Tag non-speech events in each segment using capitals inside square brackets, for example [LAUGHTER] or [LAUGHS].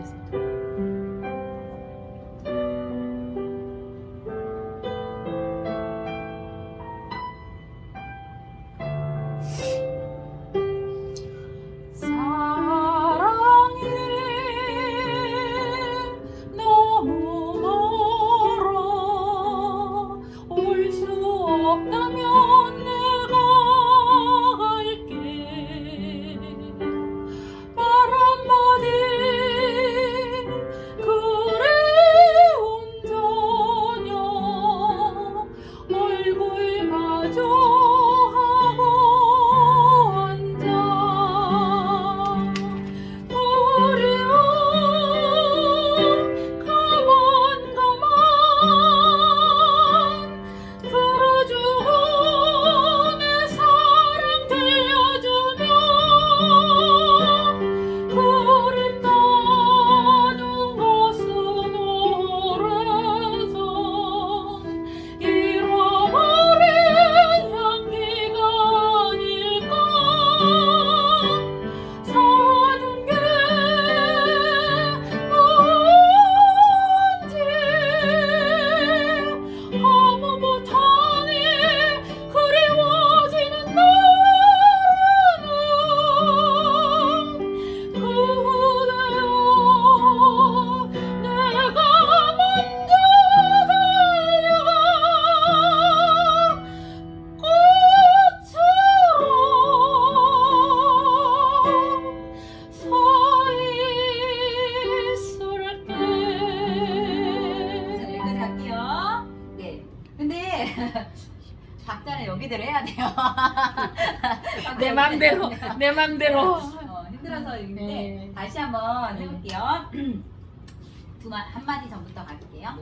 antes. 맘대로 내 맘대로 어, 힘들어서 여기인데 네. 다시 한번 네. 해볼게요. [CLEARS THROAT] 두 마 한 마디 전부터 갈게요. 사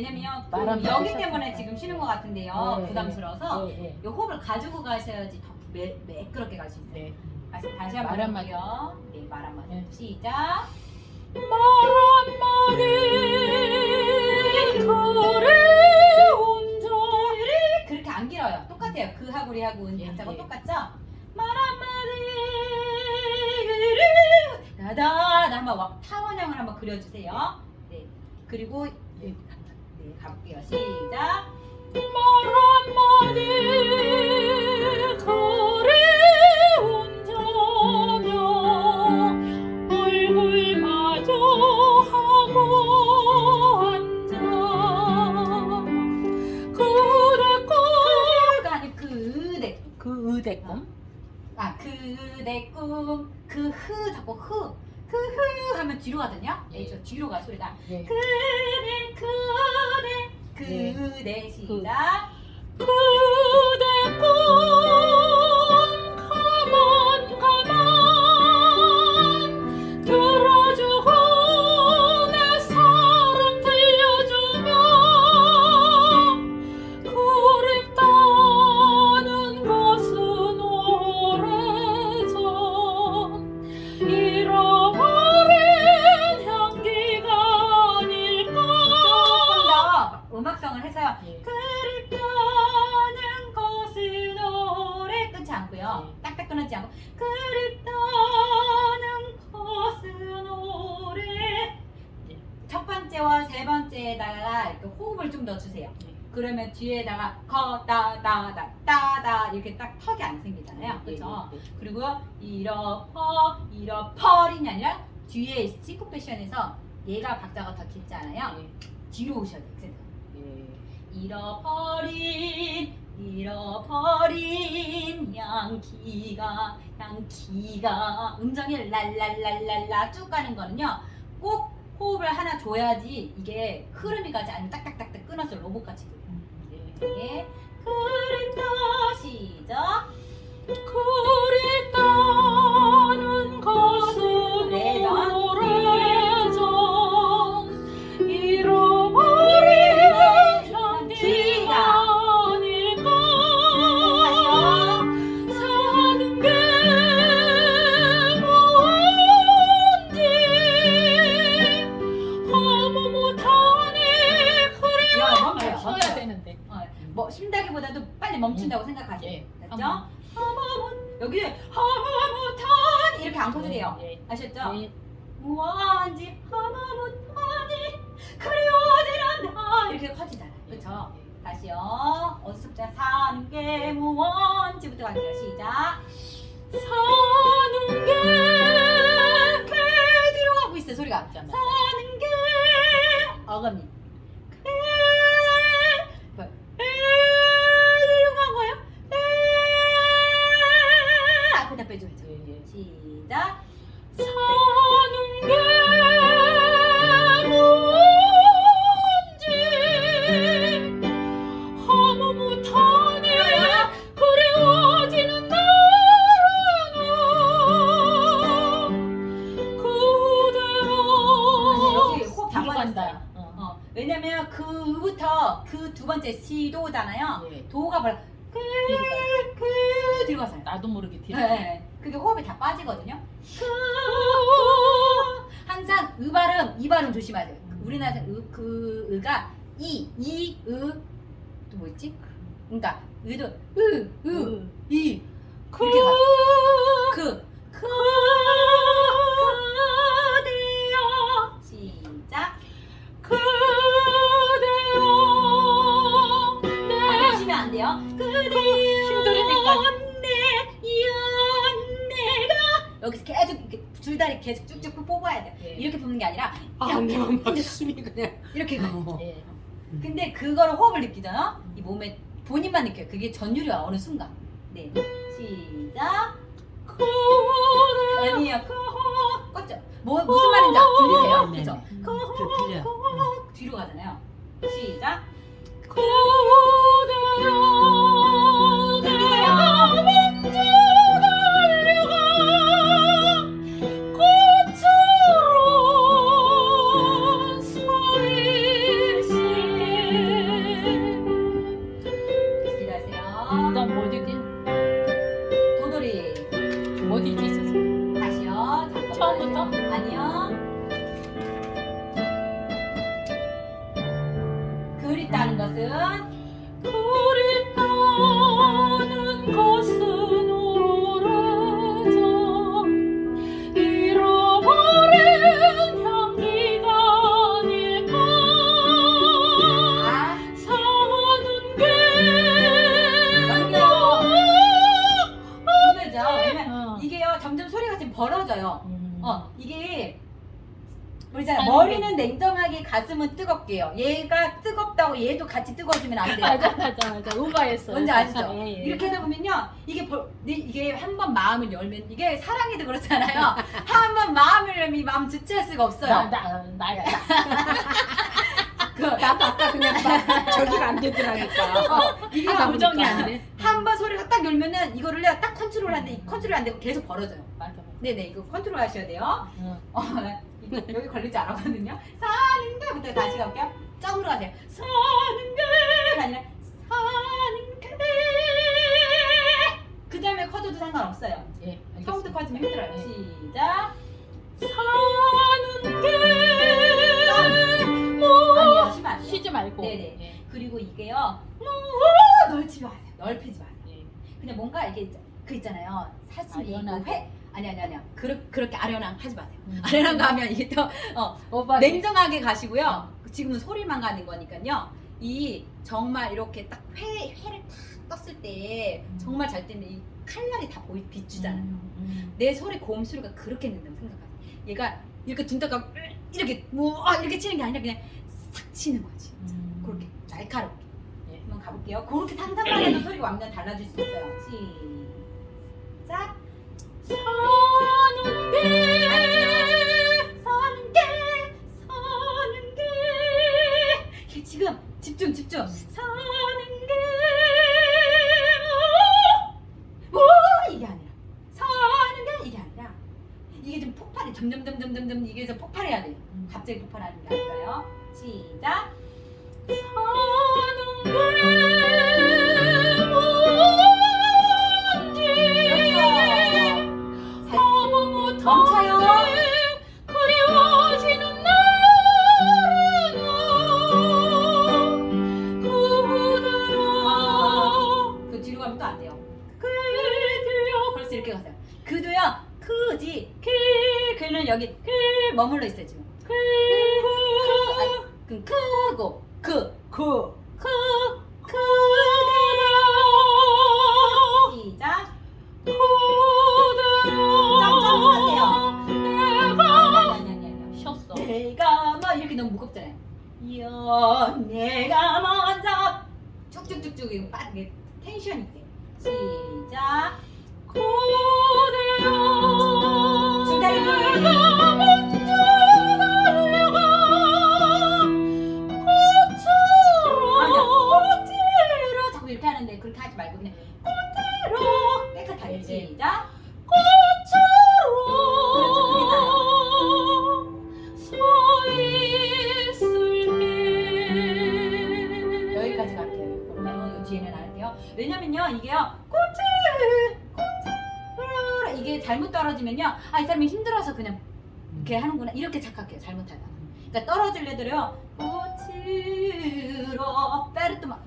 왜냐면 말 한마디 여기 때문에. 지금 쉬는 것 같은데요. 네, 부담스러워서 예, 예. 이 호흡을 가지고 가셔야지 더 매, 매끄럽게 갈 수 있어요. 네. 다시, 다시 한번 말 한마디. 해볼게요. 네, 말 한마디. 네. 시작. 말 한마디 그렇게 안 길어요. 똑같아요. 그 하고 리 하고 은 예, 박자가 예. 똑같죠? 말 한마디 다다 한번 와- 타원형을 한번 그려주세요. 네. 그리고 네, 네 가볼게요. 시작. 말 한마디 그리운 저녁 얼굴 마주하고 앉아 그대 그가 아니 그대 그 의대 꿈? 아 그대 꿈그 흐 자꾸 흐그 흐 하면 뒤로 가거든요. 예. 네, 저 뒤로 가 소리가. 네. 그대 그대 예. 그대 시작. 그 끊지 않고 그립다는 것은 오래 네. 첫 번째와 세 번째에다가 이렇게 호흡을 좀더 주세요. 네. 그러면 뒤에다가 거다다다 따다 이렇게 딱 턱이 안 생기잖아요. 그렇죠? 예, 예, 그리고 이러퍼 이러퍼린이 아니라 뒤에 시코 패션에서 얘가 박자가 더. 예, 뒤로 오셔야 돼요. 예. 잃어버린 잃어버린 양키가 양키가 음정이 랄랄랄랄라 쭉 가는 거는요 꼭 호흡을 하나 줘야지 이게 흐름이 가지 않으면 딱딱딱딱 끊어서 로봇같이 예. 예. 그립다 시작 그립다 사는 게개 뒤로 가고 있어요. 소리가. 맞아, 맞아. 사는 게 어금니. 빠지거든요. 그, 항상 의 발음, 이 발음 조심하세요. 우리나라 의, 그 의가 이, 이, 의, 또 뭐 있지? 그러니까 의도 으, 으, 이 그, 이렇게 가 내가 막 숨이 그냥. 이렇게 가요. 어. 예. 근데 그거를 호흡을 느끼잖아. 이 몸에 본인만 느껴요. 그게 전율이야 어느 순간. 네. 시작. 아니에요. 껐죠. 뭐 무슨 말인지 들리세요? 네, 그죠? 네. 그 들려. 뒤로 가잖아요. 시작. 그립다는 것은 우리잖아 머리는 냉정하게 가슴은 뜨겁게요. 얘가 뜨겁다고 얘도 같이 뜨거워지면 안 돼요. 맞아 맞아 맞아 우바했어 뭔지 아시죠? 예, 예. 이렇게 하다 보면요 이게 벌, 네, 이게 한 번 마음을 열면 이게 사랑해도 그렇잖아요. [LAUGHS] 한 번 마음을 열면 이 마음 주체할 수가 나, 없어요. 나, 나야 그, 나도 아까 그냥 막 저기가 안 되더라니까. 어, 이게 아, 보니까 우정이 안 돼 한 번 소리가 딱 열면은 이거를요 딱 컨트롤하는데 이 컨트롤이 안 되고 계속 벌어져요. 맞아 맞아 네네 이거 컨트롤 하셔야 돼요. 응. 어, 여기 걸리지 않았거든요. 사는 게부터 다시 갈게요. 점으로 가세요. 사는 게가 아니라 사는 게. 그 다음에 커져도 상관없어요. 예 처음부터 커지면 힘들어요. 예. 시작. 사는 게 아니요, 쉬면 안 돼요. 쉬지 말고 네네. 예. 그리고 이게요. 너무 넓지 마세요. 넓히지 마세요. 예. 그냥 뭔가 이게 그 있잖아요. 사슴이 있고 아련하게. 회 아니 아니 아니요. 그렇 그렇게 아련한 하지 마세요. 음. 아련한 거 하면 이게 또 어, 냉정하게 가시고요. 지금은 소리만 가는 거니까요. 이 정말 이렇게 딱 회, 회를 탁 떴을 때 음. 정말 잘 때면 이 칼날이 다 보이 비추잖아요. 음, 내 소리 고음 소리가 그렇게 낸다고 생각하세요. 얘가 이렇게 둔탁하고 이렇게 우와 이렇게 치는 게 아니라 그냥 싹 치는 거지. 음. 그렇게 날카롭게. 예. 한번 가볼게요. 그렇게 상상만 해도 소리가 완전 달라질 수 있어요. 시작. 사는 게 사는 게 사는 게 이게 지금 집중 집중. 사는 게 오, 오 이게 아니라. 사는 게 이게 아니라. 이게 좀 폭발이 점점 점점 점점 이게 서 폭발해야 돼요. 갑자기 폭발하는 게 아니라요. 시작. 사는 여기 그 머물러 있어요 지금. 그, 아, 그 크고 그, 그 크, 크, 시작. 쉬었어. 내가 막 이렇게 너무 무겁잖아요. 여 내가 먼저 쭉쭉쭉쭉 이거 빠르게 텐션 있게 시작. 아니야. 꽃으로 자꾸 이렇게 하는데 그렇게 하지 말고 그냥 꽃으로 깨끗하게 시작. 여기까지 갈게요. 그러면 요 뒤에는 안 할게요. 왜냐면요, 이게요, 꽃을, 이게 잘못 떨어지면요, 아, 이 사람이 힘들어서 그냥 이렇게 하는구나. 이렇게 착각해요, 잘못하다가. 그러니까 떨어질 애들요, 꽃으로, 막,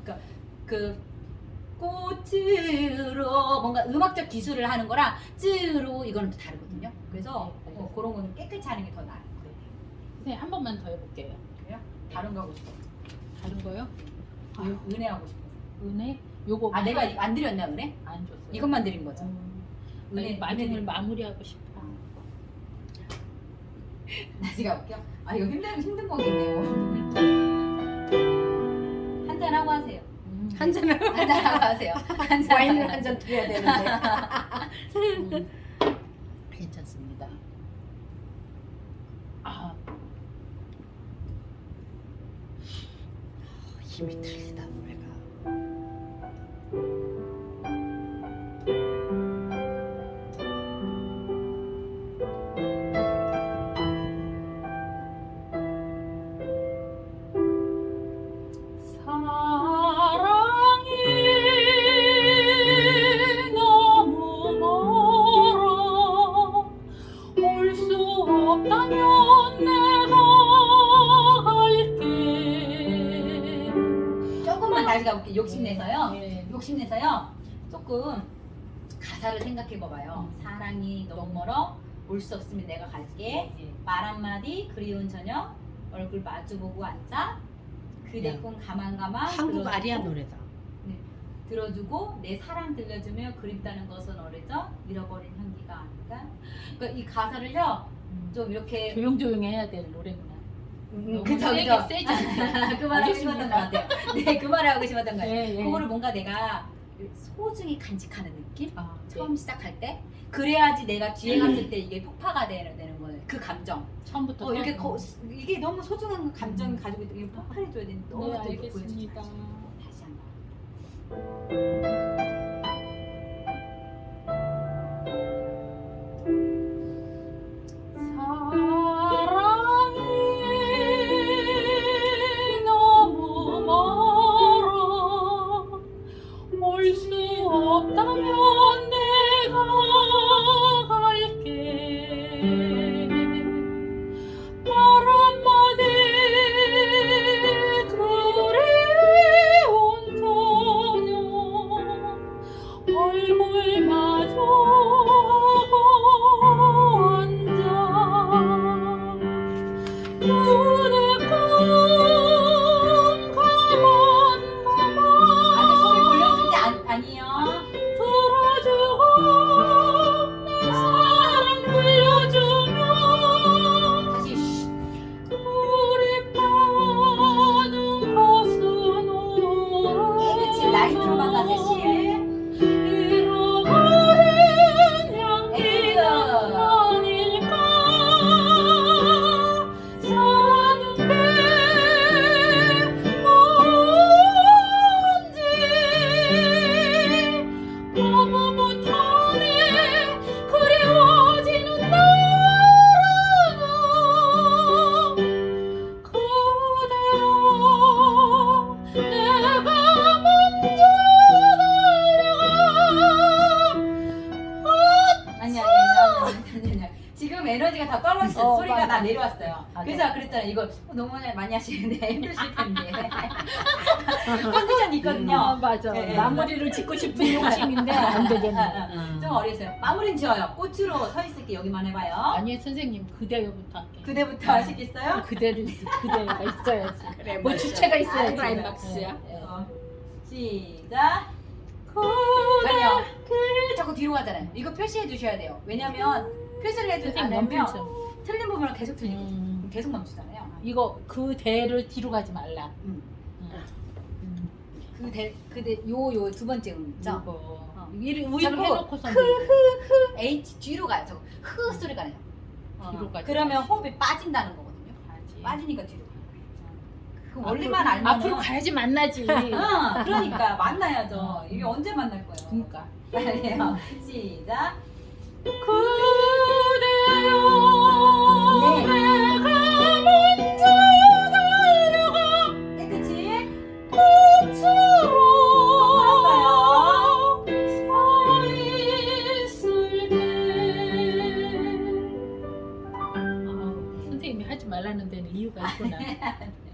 그러니까 그, 꽃으로 뭔가 음악적 기술을 하는 거랑 쯔로 이거는 또 다르거든요. 그래서 어, 그런 거는 깨끗이 하는 게 더 나아요. 선생님 한 번만 더 해볼게요. 그래요? 다른 거 하고 싶어. 다른 거요? 은- 은혜 하고 싶어. 은혜? 요거 아 내가 안 드렸나 은혜? 안 줬어요. 이것만 드린 거죠. 음, 은혜 나 마중을 은혜 마무리하고 싶어. [LAUGHS] 다시 가볼게요. 아 이거 힘든 힘든 거겠네요. [LAUGHS] 한잔 하고 하세요. 음. 한 잔을 [LAUGHS] 한잔 하고 하세요. 한잔 와인을 한잔 드려야 되는데. 음, 괜찮습니다. 아, 힘이 들리다 노래가. 음. 사랑이 너무 멀어 올 수 없으면 내가 갈게. 예. 말 한마디 그리운 저녁 얼굴 마주보고 앉아 그대 야. 꿈 가만가만 한국 들어주고, 아리아 노래다. 들어주고 내 사랑 들려주며 그립다는 것은 어리죠 잃어버린 향기가 아닐까 그러니까 이 가사를요 음. 좀 이렇게 조용조용 해야 될 노래구나. 음, 너무 그죠 세게 그죠 세지 않아요. [LAUGHS] 그 말을 하고 싶었던 것 같아요 네 그 말을 하고 싶었던 거예요 예, 예. 그거를 뭔가 내가 소중히 간직하는 느낌 아, 처음 시작할 때 그래야지 내가 뒤에 갔을 때 이게 폭파가 되는, 되는 거예요 그 감정 처음부터 어, 이렇게. 거, 이게 너무 소중한 감정을 음. 가지고 게 폭발해줘야 되는데 너무 네, 알겠습니다. 보여주지 마시고. 다시 한 번 그래서 그랬잖아 요. 이거 너무 많이 하시는데 [LAUGHS] 힘드실 텐데 [LAUGHS] 컨디션 있거든요. 아, 맞아. 예, 예. 마무리를 짓고 싶은 욕심인데 안 되겠네. 좀 어리세요. 마무리는 지어요. 꽃으로 서 있을게 여기만 해봐요. 아니 선생님 그대부터 할게. 그대부터 하시겠어요? 그대를 그대가 있어야지. [LAUGHS] 그래, 뭐 맞아. 주체가 있어야지. 클라이막스야. 예, 예. 어, 시작. 아니요. 그 자꾸 뒤로 가잖아요. 이거 표시해 두셔야 돼요. 왜냐면 표시를 해두지 선생님 않으면. 틀린 부분은 계속 틀리 계속 멈추잖아요. 이거 그 대를 뒤로 가지 말라. 음. 음. 음. 그대 그대 요 요 두 번째 음 있죠. 이거 어. 이를 해놓고서 흐흐흐 H 뒤로 가요. 저거 흐 소리가 나요. 어. 뒤로 가지 그러면 마시고. 호흡이 빠진다는 거거든요. 가지. 빠지니까 뒤로 가요. 그 원리만 알면 앞으로 가야지 만나지. 응, [LAUGHS] 그러니까 만나야죠. 이게 언제 만날 거예요? 그러니까. [LAUGHS] 빨리요. 시작. 그